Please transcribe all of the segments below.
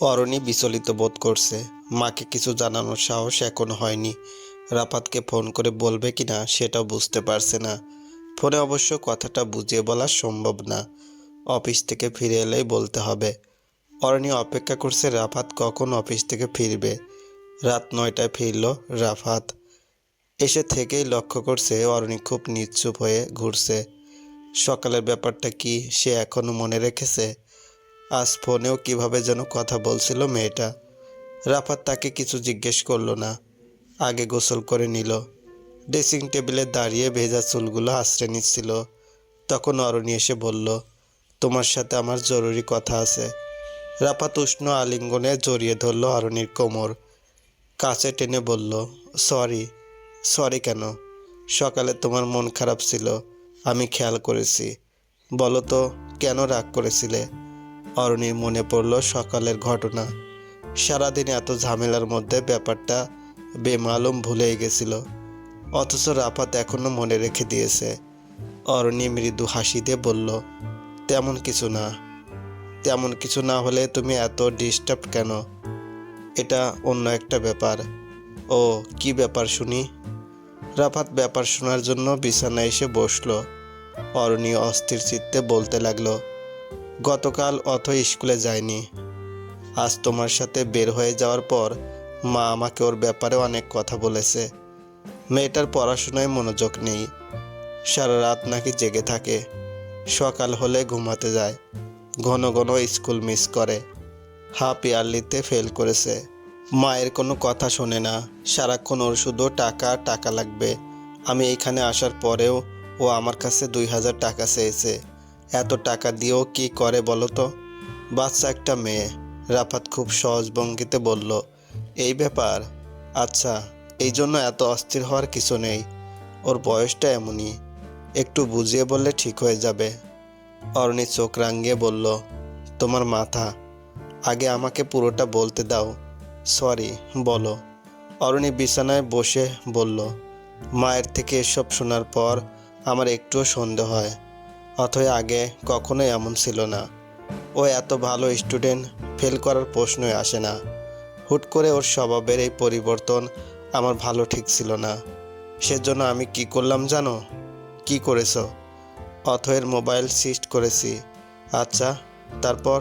অরণি বিচলিত বোধ করছে। মাকে কিছু জানানোর সাহস এখন হয়নি। রাপাতকে ফোন করে বলবে কিনা সেটাও বুঝতে পারছে না। ফোনে অবশ্য কথাটা বুঝিয়ে বলা সম্ভব না। অফিস থেকে ফিরে এলেই বলতে হবে। অরণি অপেক্ষা করছে রাফাত কখন অফিস থেকে ফিরবে। রাত নয়টায় ফিরল রাফাত। এসে থেকেই লক্ষ্য করছে অরণি খুব নিশ্চুপ হয়ে ঘুরছে। সকালের ব্যাপারটা কি সে এখনও মনে রেখেছে? আজ ফোনেও কীভাবে যেন কথা বলছিল মেয়েটা। রাফাত তাকে কিছু জিজ্ঞেস করল না। আগে গোসল করে নিল। ড্রেসিং টেবিলে দাঁড়িয়ে ভেজা চুলগুলো আশ্রয় নিচ্ছিল। তখন অরণি এসে বলল, তোমার সাথে আমার জরুরি কথা আছে। রাফাত উষ্ণ আলিঙ্গনে জড়িয়ে ধরল অরণির কোমর। কাছে টেনে বলল, সরি সরি কেন? সকালে তোমার মন খারাপ ছিল। আমি খেয়াল করেছি। বলো তো, কেন রাগ করেছিলে? অরণির মনে পড়ল সকালের ঘটনা। সারাদিন এত ঝামেলার মধ্যে ব্যাপারটা বেমালুম ভুলেই গেছিল। অথচ রাফাত এখনও মনে রেখে দিয়েছে। অরণি মৃদু হাসি দিয়ে বলল, তেমন কিছু না। তেমন কিছু না হলে তুমি এত ডিস্টার্ব কেন? এটা অন্য একটা ব্যাপার। ও, কি ব্যাপার শুনি? রাফাত ব্যাপার শোনার জন্য বিছানায় এসে বসল। অরণি অস্থির চিত্তে বলতে লাগল গতকাল অথ স্কুলে যায়নি। আজ তোমার সাথে বের হয়ে যাওয়ার পর মা আমাকে ওর ব্যাপারে অনেক কথা বলেছে। মেয়েটার পড়াশোনায় মনোযোগ নেই। সারা রাত নাকি জেগে থাকে। সকাল হলে ঘুমাতে যায়। ঘন ঘন স্কুল মিস করে। হাফ ইয়ারলিতে ফেল করেছে। মায়ের কোনো কথা শোনে না। সারাক্ষণ ওর শুধু টাকা টাকা লাগবে। আমি এখানে আসার পরেও ও আমার কাছে দুই হাজার টাকা চেয়েছে। এত টাকা দিয়েও কি করে বলো তো? বাচ্চা একটা মেয়ে। রাফাত খুব সহজ ভঙ্গিতে বলল, এই ব্যাপার? আচ্ছা এই জন্য এত অস্থির হওয়ার কিছু নেই। ওর বয়সটা এমনই। একটু বুঝিয়ে বললে ঠিক হয়ে যাবে। অরণি চোখ রাঙিয়ে বলল, তোমার মাথা। আগে আমাকে পুরোটা বলতে দাও। সরি, বলো। অরণি বিছানায় বসে বলল, মায়ের থেকে এসব শোনার পর আমার একটুও সন্দেহ হয়। অথয় আগে কখনোই এমন ছিল না। ও এত ভালো স্টুডেন্ট ফেল করার প্রশ্নই আসে না। হুট করে ওর স্বভাবের এই পরিবর্তন আমার ভালো ঠিক ছিল না। সেজন্য আমি কি করলাম জানো? কি করেছ? অথয়ের মোবাইল সিস্ট করেছি। আচ্ছা তারপর?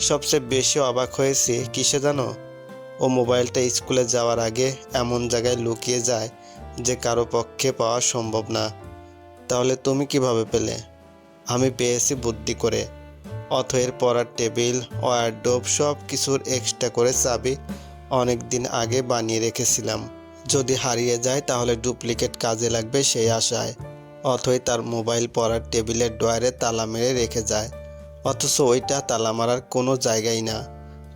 সবচেয়ে বেশি অবাক হয়েছি কিসে জানো? ও মোবাইলটা স্কুলে যাওয়ার আগে এমন জায়গায় লুকিয়ে যায় যে কারও পক্ষে পাওয়া সম্ভব না। তাহলে তুমি কীভাবে পেলে? আমি পেয়েছি বুদ্ধি করে। অথয়ের পড়ার টেবিল, ওয়ারডোব সব কিছুর এক্সট্রা করে চাবি অনেক দিন আগে বানিয়ে রেখেছিলাম। যদি হারিয়ে যায় তাহলে ডুপ্লিকেট কাজে লাগবে সেই আশায়। অথই তার মোবাইল পড়ার টেবিলের ডয়ারে তালা মেরে রেখে যায়। অথচ ওইটা তালা মারার কোনো জায়গাই না।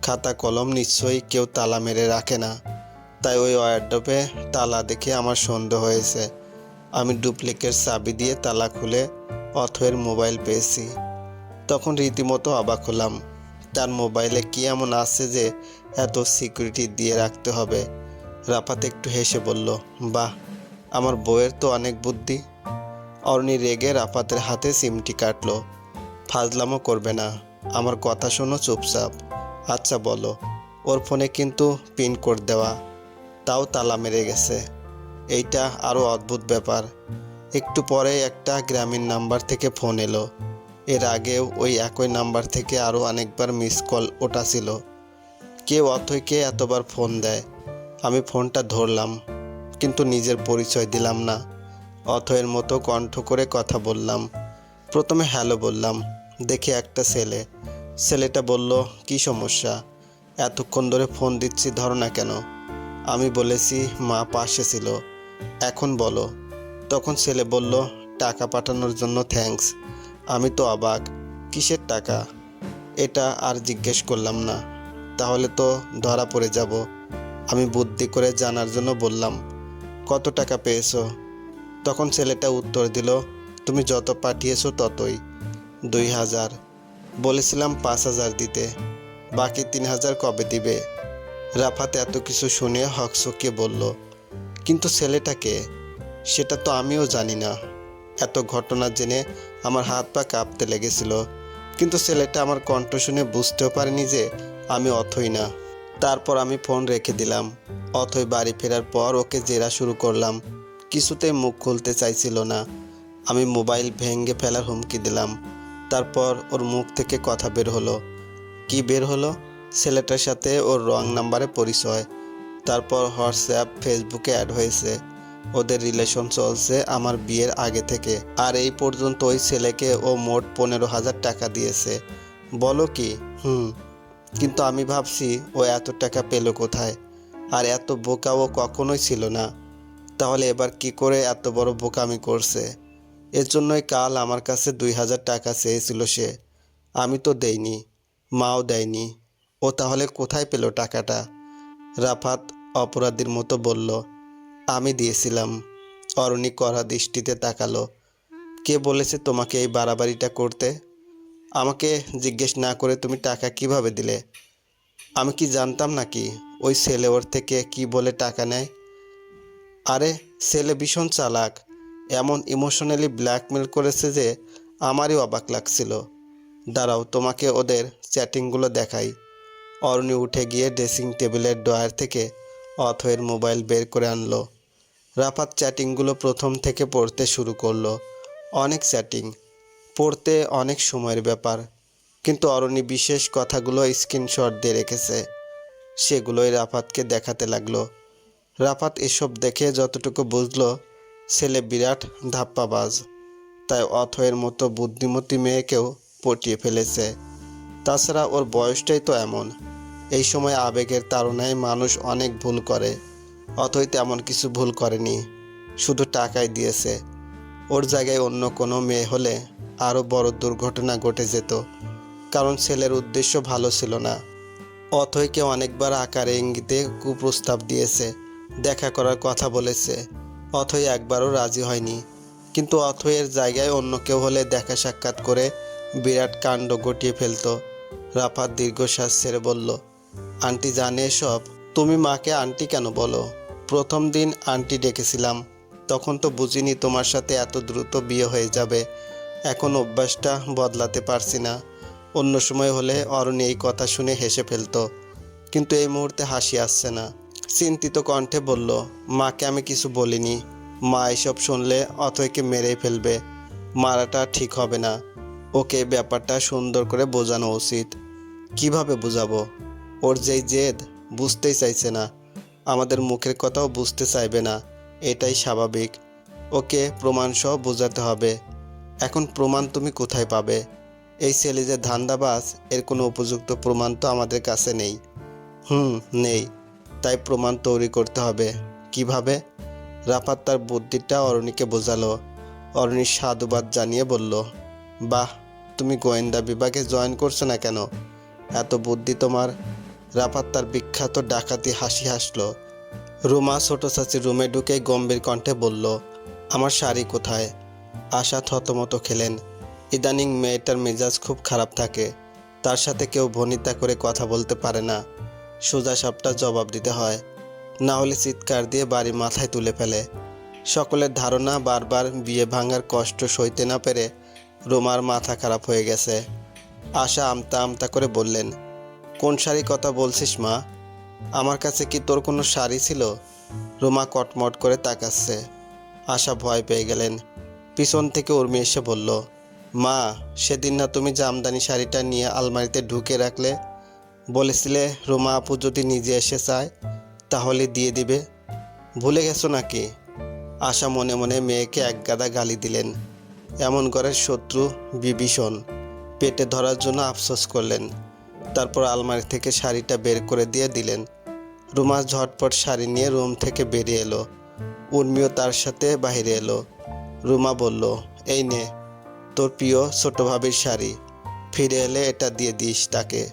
খাতা কলম নিশ্চয়ই কেউ তালা মেরে রাখে না। তাই ওই ওয়ারডোপে তালা দেখে আমার সন্দেহ হয়েছে। আমি ডুপ্লিকেট চাবি দিয়ে তালা খুলে অথয়ের মোবাইল পেয়েছি। তখন রীতিমতো অবাক হলাম, তার মোবাইলে কি এমন আছে যে এত সিকিউরিটি দিয়ে রাখতে হবে? রাফাত একটু হেসে বলল, বাহ, আমার বউয়ের তো অনেক বুদ্ধি। অরণি রেগে রাফাতের হাতে সিমটি কাটলো ফাজলামও করবে না, আমার কথা শোনো চুপচাপ। আচ্ছা বলো, ওর ফোনে কিন্তু পিন কোড দেওয়া, তাও তালা মেরে গেছে। এইটা আরও অদ্ভুত ব্যাপার। একটু পরে একটা গ্রামীণ নাম্বার থেকে ফোন এলো। এর আগেও ওই একই নাম্বার থেকে আরও অনেকবার মিস কল ওটা ছিল। কেউ অথৈকে এতবার ফোন দেয়? আমি ফোনটা ধরলাম, কিন্তু নিজের পরিচয় দিলাম না। অথয়ের মতো কণ্ঠ করে কথা বললাম। প্রথমে হ্যালো বললাম, দেখি একটা ছেলে। ছেলেটা বলল, কি সমস্যা? এতক্ষণ ধরে ফোন দিচ্ছি, ধরো না কেন? আমি বলেছি, মা পাশে ছিল। এখন বলো। তখন ছেলে বলল, টাকা পাঠানোর জন্য থ্যাঙ্কস আমি তো অবাক, কিসের টাকা? এটা আর জিজ্ঞেস করলাম না। তাহলে তো ধরা পড়ে যাব। আমি বুদ্ধি করে জানার জন্য বললাম, কত টাকা পেয়েছ? তখন ছেলেটা উত্তর দিল, তুমি যত পাঠিয়েছো ততই। দুই হাজার। বলেছিলাম পাঁচ হাজার দিতে। বাকি তিন হাজার কবে দিবে? রাফাত এত কিছু শুনে হকসকিয়ে বলল, কিন্তু ছেলেটাকে সেটা তো আমিও জানি না। এত ঘটনা জেনে আমার হাত পা কাঁপতে লেগেছিল। কিন্তু ছেলেটা আমার কণ্ঠ শুনে বুঝতেও পারেনি যে আমি অথই না। তারপর আমি ফোন রেখে দিলাম। অথই বাড়ি ফেরার পর ওকে জেরা শুরু করলাম। কিছুতেই মুখ খুলতে চাইছিল না। আমি মোবাইল ভেঙে ফেলার হুমকি দিলাম। তারপর ওর মুখ থেকে কথা বের হলো। কি বের হলো? ছেলেটার সাথে ওর রং নাম্বারে পরিচয়। তারপর হোয়াটসঅ্যাপ, ফেসবুকে অ্যাড হয়েছে। ওদের রিলেশন চলছে আমার বিয়ের আগে থেকে। আর এই পর্যন্ত ওই ছেলেকে ও মোট পনেরো হাজার টাকা দিয়েছে। বলো কি? হুম। কিন্তু আমি ভাবছি, ও এত টাকা পেল কোথায়? আর এত বোকা ও কখনোই ছিল না। তাহলে এবার কি করে এত বড় বোকামি করছে? এর জন্যই কাল আমার কাছে দুই হাজার টাকা চেয়েছিল সে। আমি তো দেইনি। মাও দেয়নি। ও তাহলে কোথায় পেল টাকাটা? রাফাত অপরাধীর মতো বলল আমি দিয়েছিলাম। অরণি কড়া দৃষ্টিতে তাকালো। কে বলেছে তোমাকে এই বাড়াবাড়িটা করতে? আমাকে জিজ্ঞেস না করে তুমি টাকা কীভাবে দিলে? আমি কি জানতাম নাকি ওই ছেলে ওর থেকে কি বলে টাকা নেয়? আরে, ছেলে ভীষণ চালাক। এমন ইমোশনালি ব্ল্যাকমেল করেছে যে আমারই অবাক লাগছিল। দাঁড়াও, তোমাকে ওদের চ্যাটিংগুলো দেখাই। অরণি উঠে গিয়ে ড্রেসিং টেবিলের ড্রয়ার থেকে অথয়ের মোবাইল বের করে আনলো। রাফাত চ্যাটিংগুলো প্রথম থেকে পড়তে শুরু করল। অনেক চ্যাটিং, পড়তে অনেক সময়ের ব্যাপার, কিন্তু অরণি বিশেষ কথাগুলো স্ক্রিনশট দিয়ে রেখেছে। সেগুলোই রাফাতকে দেখাতে লাগল। রাফাত এসব দেখে যতটুকু বুঝলো, ছেলে বিরাট ধাপ্পাবাজ। তাই অথয়ের মতো বুদ্ধিমতী মেয়েকেও পটিয়ে ফেলেছে। তাছাড়া ওর বয়সটাই তো এমন। এই সময় আবেগের তাড়নায় মানুষ অনেক ভুল করে, অথই তেমন কিছু ভুল করেনি, শুধু টাকাই দিয়েছে। ওর জায়গায় অন্য কোনো মেয়ে হলে আরও বড় দুর্ঘটনা ঘটে যেত, কারণ ছেলের উদ্দেশ্য ভালো ছিল না। অথইকে অনেকবার আকারে ইঙ্গিতে কুপ্রস্তাব দিয়েছে, দেখা করার কথা বলেছে, অথই একবারও রাজি হয়নি। কিন্তু অথয়ের জায়গায় অন্য কেউ হলে দেখা সাক্ষাৎ করে বিরাট কাণ্ড ঘটিয়ে ফেলতো। রাফাত দীর্ঘশ্বাস ছেড়ে বলল আন্টি জানে সব তুমি মাকে আন্টি কেন বলো? প্রথম দিন আন্টি ডেকেছিলাম, তখন তো বুঝিনি তোমার সাথে এত দ্রুত বিয়ে হয়ে যাবে। এখন অভ্যাসটা বদলাতে পারছি না। অন্য সময় হলে অরণি এই কথা শুনে হেসে ফেলতো। কিন্তু এই মুহূর্তে হাসি আসছে না। চিন্তিত কণ্ঠে বলল, মাকে আমি কিছু বলিনি। মা এসব শুনলে অথয়কে মেরেই ফেলবে। মারাটা ঠিক হবে না। ওকে ব্যাপারটা সুন্দর করে বোঝানো উচিত। কীভাবে বোঝাবো? ওর যেই জেদ বুঝতেই চাইছে না। আমাদের মুখের কথাও বুঝতে চাইবে না। এটাই স্বাভাবিক। ওকে প্রমাণ সহ বোঝাতে হবে। এখন প্রমাণ তুমি কোথায় পাবে? এই ছেলে যে ধান্দাবাজ, এর কোনো উপযুক্ত প্রমাণ তো আমাদের কাছে নেই। হুম, নেই। তাই প্রমাণ তৈরি করতে হবে। কীভাবে? রাফাত তার বুদ্ধিটা অরণিকে বোঝালো। অরণি সাধুবাদ জানিয়ে বলল, বাহ, তুমি গোয়েন্দা বিভাগে জয়েন করছ না কেন? এত বুদ্ধি তোমার। রাফাত তার বিখ্যাত ডাকাতি হাসি হাসলো। রুমা ছোট চাচি রুমে ঢুকে গম্ভীর কণ্ঠে বলল, আমার শাড়ি কোথায়? আশা থতমত খেলেন। ইদানিং মেয়েটার মেজাজ খুব খারাপ থাকে। তার সাথে কেউ ভনিতা করে কথা বলতে পারে না। সোজা সাপটা জবাব দিতে হয়। না হলে চিৎকার দিয়ে বাড়ি মাথায় তুলে ফেলে। সকলের ধারণা বারবার বিয়ে ভাঙার কষ্ট সইতে না পেরে রোমার মাথা খারাপ হয়ে গেছে। আশা আমতা আমতা করে বললেন কোন শাড়ি কথা বলছিস, মা? আমার কাছে কি তোর কোনো শাড়ি ছিল? রুমা কটমট করে তাকাচ্ছে। আশা ভয় পেয়ে গেলেন। পিছন থেকে উর্মি এসে বলল, মা, সেদিন না তুমি জামদানি শাড়িটা নিয়ে আলমারিতে ঢুকে রাখলে, বলেছিলে রুমা আপু যদি নিজে এসে চায়, তাহলে দিয়ে দিবে। ভুলে গেছো নাকি? আশা মনে মনে মেয়েকে এক গাদা গালি দিলেন। এমন ঘরের শত্রু বিভীষণ। পেটে ধরার জন্য আফসোস করলেন। তারপর আলমারি থেকে শাড়িটা বের করে দিয়ে দিলেন। রুমা ঝটপট শাড়ি নিয়ে রুম থেকে বেরিয়ে এলো। উর্মিও তার সাথে বাইরে এলো। রুমা বলল, এই নে, তোর প্রিয় ছোট ভাবির শাড়ি। ফিরে এলে এটা দিয়ে দিস তাকে।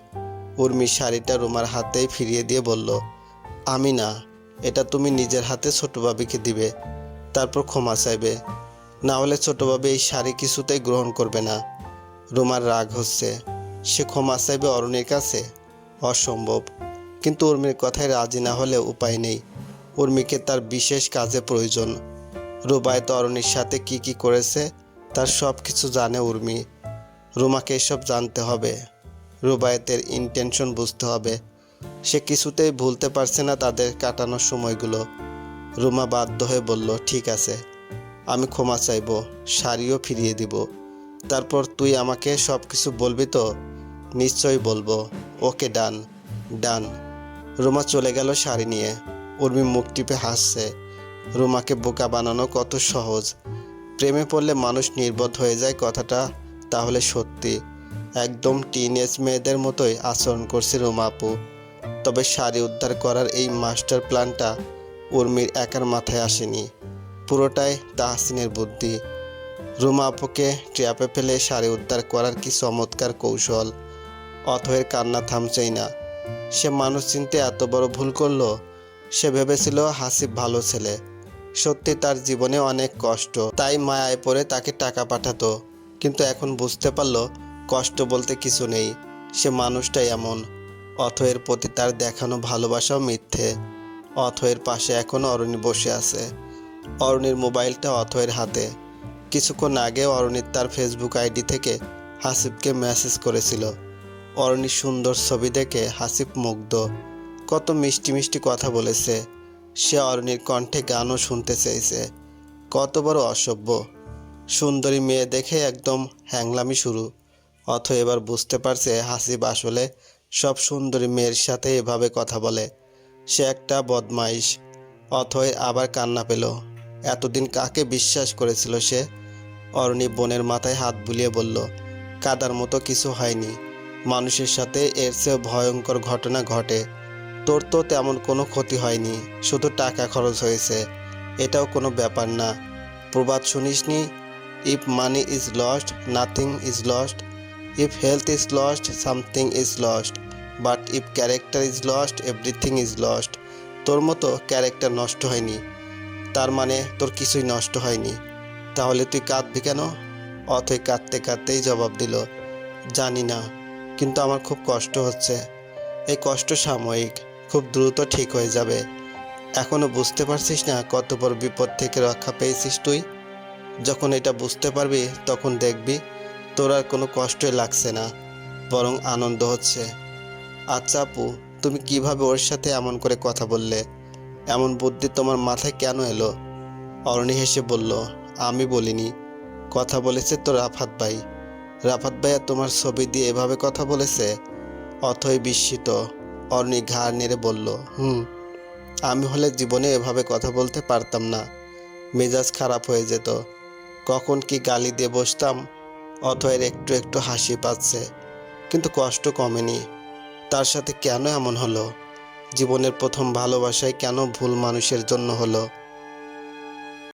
উর্মি শাড়িটা রুমার হাতেই ফিরিয়ে দিয়ে বলল, আমি না, এটা তুমি নিজের হাতে ছোট ভাবিকে দিবে। তারপর ক্ষমা চাইবে। না হলে ছোট ভাবি এই শাড়ি কিছুতেই গ্রহণ করবে না। রুমার রাগ হচ্ছে। সে ক্ষমা চাইবে অরণির কাছে? অসম্ভব। কিন্তু উর্মির কথায় রাজি না হলে উপায় নেই। উর্মিকে তার বিশেষ কাজে প্রয়োজন। রুবায়ত অরণির সাথে কি কি করেছে, তার সব কিছু জানে উর্মি। রুমাকে এসব জানতে হবে। রুবায়েতের ইন্টেনশন বুঝতে হবে। সে কিছুতেই ভুলতে পারছে না তাদের কাটানোর সময়গুলো। রুমা বাধ্য হয়ে বলল, ঠিক আছে। আমি ক্ষমা চাইব, শাড়িও ফিরিয়ে দিব। তারপর তুই আমাকে সব কিছু বলবি তো? নিশ্চয়ই বলব। ওকে, ডান। ডান। রুমা চলে গেল শাড়ি নিয়ে। উর্মি মুখ টিপে হাসছে। রুমাকে বোকা বানানো কত সহজ। প্রেমে পড়লে মানুষ নির্বোধ হয়ে যায় কথাটা, তাহলে সত্যি। একদম টিনেজ মেয়েদের মতোই আচরণ করছে রুমা আপু। তবে শাড়ি উদ্ধার করার এই মাস্টার প্ল্যানটা উর্মির একার মাথায় আসেনি। পুরোটাই তাহসিনের বুদ্ধি। রুমা আপুকে ট্র্যাপে ফেলে শাড়ি উদ্ধার করার কি চমৎকার কৌশল। অথয়ের কান্না থামছেই না। সে মানুষ চিনতে এত বড় ভুল করল, সে ভেবেছিল হাসিব ভালো ছেলে। সত্যি তার জীবনে অনেক কষ্ট, তাই মায়ায় পড়ে তাকে টাকা পাঠাতো। কিন্তু এখন বুঝতে পারল, কষ্ট বলতে কিছু নেই। সে মানুষটাই এমন, অথয়ের প্রতি তার দেখানো ভালোবাসাও মিথ্যে। অথয়ের পাশে এখন অরণি বসে আছে। অরণির মোবাইলটা অথয়ের হাতে। কিছুক্ষণ আগে অরণির তার ফেসবুক আইডি থেকে হাসিবকে মেসেজ করেছিল। অরণির সুন্দর ছবি দেখে হাসিফ মুগ্ধ। কত মিষ্টি মিষ্টি কথা বলেছে। সে অরণির কণ্ঠে গানও শুনতে চেয়েছে। কত বড় অসভ্য। সুন্দরী মেয়ে দেখে একদম হ্যাংলামি শুরু। অথ এবার বুঝতে পারছে হাসিফ আসলে সব সুন্দরী মেয়ের সাথে এভাবে কথা বলে। সে একটা বদমাইশ। অথয় আবার কান্না পেল। এতদিন কাকে বিশ্বাস করেছিল সে? অরণি বোনের মাথায় হাত বুলিয়ে বলল, কাদার মতো কিছু হয়নি। মানুষের সাথে এর চেয়েও ভয়ঙ্কর ঘটনা ঘটে। তোর তো তেমন কোনো ক্ষতি হয়নি, শুধু টাকা খরচ হয়েছে। এটাও কোনো ব্যাপার না। প্রবাদ শুনিসনি? If money is lost, nothing is lost. If health is lost, something is lost. But if character is lost, everything is lost. তোর মতো ক্যারেক্টার নষ্ট হয়নি। তার মানে তোর কিছুই নষ্ট হয়নি। তাহলে তুই কাঁদবি কেন? অথই কাঁদতে কাঁদতেই জবাব দিল, জানি না। কিন্তু আমার খুব কষ্ট হচ্ছে। এই কষ্ট সাময়িক, খুব দ্রুত ঠিক হয়ে যাবে। এখনও বুঝতে পারছিস না কত বড় বিপদ থেকে রক্ষা পেয়েছিস তুই? যখন এটা বুঝতে পারবি, তখন দেখবি তোর আর কোনো কষ্টই লাগছে না, বরং আনন্দ হচ্ছে। আচ্ছা আপু, তুমি কীভাবে ওর সাথে এমন করে কথা বললে? এমন বুদ্ধি তোমার মাথায় কেন এলো? অরণি হেসে বলল, আমি বলিনি। কথা বলেছে তোর রাফাত ভাই। রাফাত ভাইয়া তোমার ছবি দিয়ে এভাবে কথা বলেছে? অথই বিস্মিত। অরণি ঘাড় নেড়ে বলল, হুম, আমি হলে জীবনে এভাবে কথা বলতে পারতাম না। মেজাজ খারাপ হয়ে যেত। কখন কি গালি দিয়ে বসতাম, অথয়ের একটু একটু হাসি পাচ্ছে। কিন্তু কষ্ট কমেনি। তার সাথে কেন এমন হলো? জীবনের প্রথম ভালোবাসায় কেন ভুল মানুষের জন্য হলো?